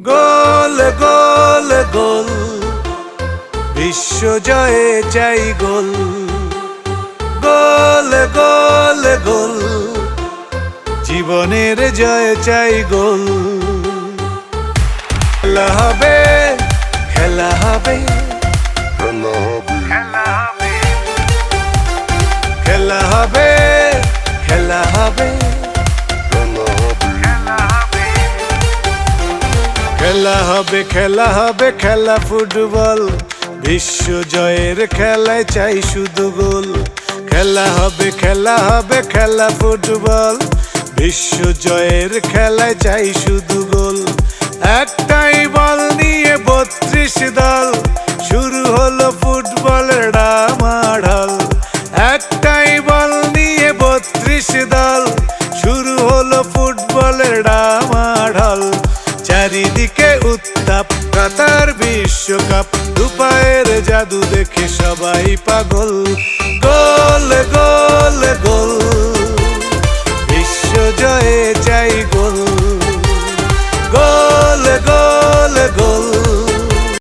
গোল গোল গোল। বিশ্ব জয়ে চাই গোল। গোল গোল গোল। জীবনের জয় চাই গোল। খেলা হবে খেলা হবে। খেলা হবে। খেলা হবে। খেলা হবে খেলা হবে, খেলা ফুটবল। বিশ্ব জয়ের খেলায় চাই শুধু গোল। খেলা হবে খেলা হবে, খেলা ফুটবল। বিশ্ব জয়ের খেলায় চাই শুধু গোল। একটাই বল নিয়ে বত্রিশ দল। শুরু হলো ফুটবলের ডামাঢল। একটাই বল নিয়ে বত্রিশ দল। শুরু হলো ফুটবলের ডামাঢল। চারিদিকে উত্তাপ কাতার বিশ্বকাপ। দুপায়ের জাদু দেখে সবাই পাগল। গোল